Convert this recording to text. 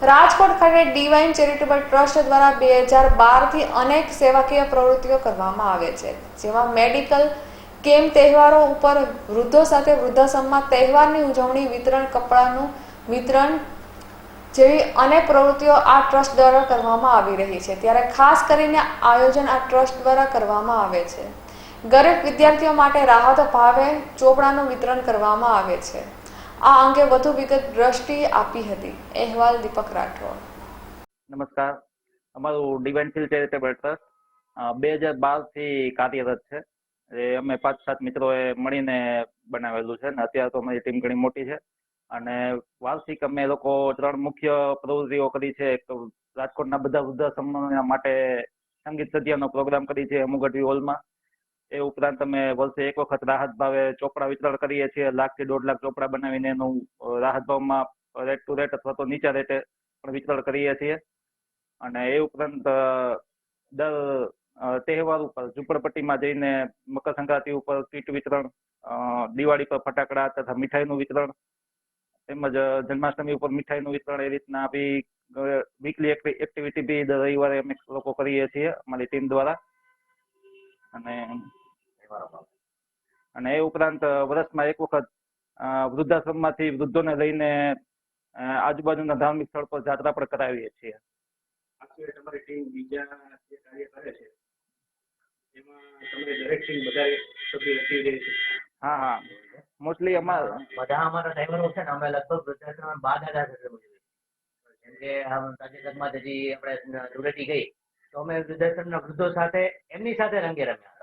રાજકોટ ખાતે divine charitable trust દ્વારા બે હજાર બારથી અનેક સેવાકીય પ્રવૃત્તિઓ કરવામાં આવે છે. જેમાં મેડિકલ કેમ્પ તહેવારો ઉપર વૃદ્ધો સાથે વૃદ્ધાશ્રમમાં તહેવારની ઉજવણી, વિતરણ, કપડાનું વિતરણ જેવી અનેક પ્રવૃત્તિઓ આ ટ્રસ્ટ દ્વારા કરવામાં આવી રહી છે. ત્યારે ખાસ કરીને આયોજન આ ટ્રસ્ટ દ્વારા કરવામાં આવે છે. ગરીબ વિદ્યાર્થીઓ માટે રાહત ભાવે ચોપડાનું વિતરણ કરવામાં આવે છે. આ અંગે વધુ વિગત દ્રષ્ટિ આપી હતી. અહેવાલ દીપક રાઠોડ. નમસ્કાર. અમારું ડિવાઇન ફિલ્ડ ચેરિટેબલ ટ્રસ્ટ બે હજાર બારથી કાર્યરત છે. એ અમે પાંચ સાત મિત્રોએ મળીને બનાવેલું છે અને અત્યારે તો અમારી ટીમ ઘણી મોટી છે. અને વાર્ષિક અમે લોકો ત્રણ મુખ્ય પ્રવૃત્તિઓ કરી છે. એક રાજકોટના બધા વૃદ્ધાશ્રમો માટે સંગીત સદ્યાનો પ્રોગ્રામ કરી છે અમુગઢવી હોલમાં. એ ઉપરાંત અમે વર્ષે એક વખત રાહત ભાવે ચોપડા વિતરણ કરીએ છીએ લાખથી દોઢ લાખ ચોપડા બનાવીને એનું રાહત ભાવમાં રેટ ટુ રેટ અથવા તો નીચા રેટે પણ વિતરણ કરીએ છીએ. અને એ ઉપરાંત દર તહેવાર ઉપર ઝુંપડપટ્ટીમાં જઈને મકર સંક્રાંતિ ઉપર કીટ વિતરણ દિવાળી પર ફટાકડા તથા મીઠાઈનું વિતરણ તેમજ જન્માષ્ટમી ઉપર મીઠાઈનું વિતરણ એ રીતના બી વીકલી એક્ટિવિટી બી દર રવિવારે અમે લોકો કરીએ છીએ અમારી ટીમ દ્વારા. અને અને એ ઉપરાંત વર્ષમાં એક વખત વૃદ્ધાશ્રમમાંથી વૃદ્ધોને લઈને આજુબાજુના ધાર્મિક સ્થળ પર જાત્રા પણ કરાવીએ છીએ. તમારી ટીમ બીજા જે કાર્ય કરે છે એમાં તમારી દરેક ટીમ બધા સભ્યો એક્ટિવ રહે છે. હા હા. મોસ્ટલી અમારા બધા અમારા ડ્રાઈવરો છે ને અમે લગભગ વૃદ્ધાશ્રમ બાર હજાર જેમ કે આમ તાજેતરમાં હજી આપણે ધૂળેટી ગઈ. તો અમે વૃદ્ધાશ્રમના વૃદ્ધો સાથે એમની સાથે રંગે રમ્યા.